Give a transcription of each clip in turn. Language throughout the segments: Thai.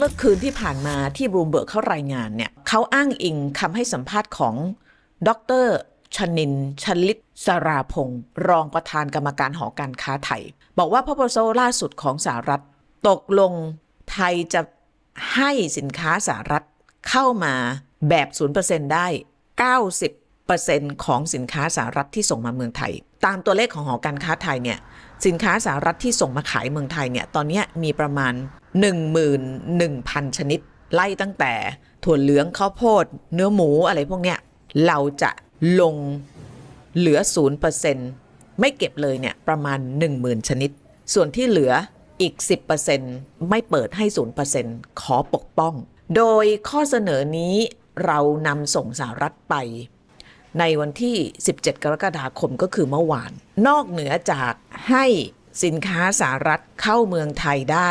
เมื่อคืนที่ผ่านมาที่บรูมเบิร์กเขารายงานเนี่ยเขาอ้างอิงคำให้สัมภาษณ์ของดรชนินชลิตสราพงศ์รองประธานกรรมการหอการค้าไทย บอกว่าพ r o โซล่าสุดของสหรัฐ ตกลงไทยจะให้สินค้าสหรัฐเข้ามาแบบ 0%ได้ 90%ของสินค้าสหรัฐที่ส่งมาเมืองไทย ตามตัวเลขของหอการค้าไทยเนี่ยสินค้าสหรัฐที่ส่งมาขายเมืองไทยเนี่ยตอนนี้มีประมาณ 11,000 ชนิด ไล่ตั้งแต่ถั่วเหลืองข้าวโพด เนื้อหมูอะไรพวกเนี้ย เราจะลงเหลือ 0%ไม่เก็บเลยเนี่ย ประมาณ 10,000 ชนิด ส่วนที่เหลืออีก 10%ไม่เปิดให้ 0%ขอปกป้อง โดยข้อเสนอนี้เรานำส่งสหรัฐไป ในวันที่ 17 กรกฎาคมก็คือเมื่อวาน นอกเหนือจากให้สินค้าสหรัฐเข้าเมืองไทยได้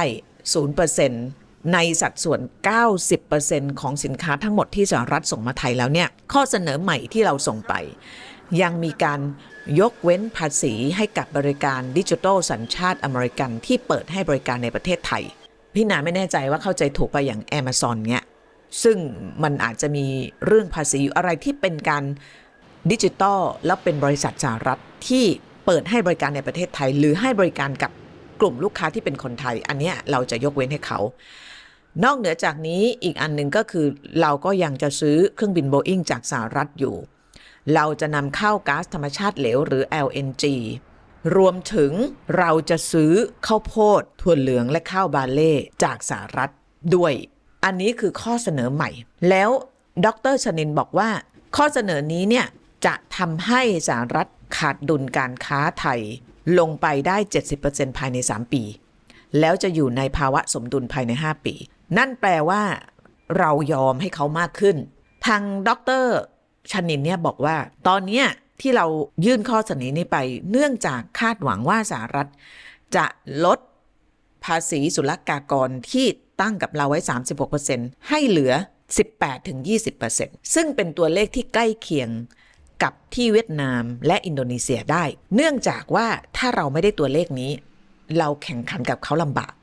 0%ในสัดส่วน 90%ของสินค้าทั้งหมดที่สหรัฐส่งมาไทยแล้วเนี่ยข้อเสนอใหม่ที่เราส่งไป ยังมีการยกเว้นภาษีให้กับบริการดิจิทัลสัญชาติอเมริกันที่เปิดให้บริการในประเทศไทย พี่นาไม่แน่ใจว่าเข้าใจถูกไปอย่าง Amazon เนี่ยซึ่งมันอาจจะมีเรื่องภาษีอะไรที่เป็นการดิจิตอลแล้วเป็นบริษัทสหรัฐที่เปิดให้บริการในประเทศไทย หรือให้บริการกับ กลุ่มลูกค้าที่เป็นคนไทย อันนี้เราจะยกเว้นให้เขา นอกเหนือจากนี้อีกอันหนึ่งก็คือเราก็ยังจะซื้อเครื่องบินโบอิงจากสหรัฐอยู่ เราจะนำเข้าก๊าซธรรมชาติเหลวหรือ LNG รวมถึงเราจะซื้อข้าวโพดถั่วเหลืองและข้าวบาเล่จากสหรัฐด้วย อันนี้คือข้อเสนอใหม่ แล้วดรชนินบอกว่า ข้อเสนอนี้เนี่ยจะทำให้สหรัฐขาดดุลการค้าไทย ลงไปได้ 70%ภายใน 3 ปี แล้วจะอยู่ในภาวะสมดุลภายใน 5 ปี นั่นแปลว่า เรายอมให้เขามากขึ้น ทางดรชนินเนี่ยบอกว่า ตอนนี้ที่เรายื่นข้อเสนอนี้ไป เนื่องจากคาดหวังว่าสหรัฐ จะลดภาษีศุลกากรที่ตั้งกับเราไว้ 36%ให้เหลือ 18-20%ซึ่งเป็นตัวเลขที่ใกล้เคียง กับที่เวียดนามและอินโดนีเซียได้ เนื่องจากว่าถ้าเราไม่ได้ตัวเลขนี้ เราแข่งขันกับเขาลำบาก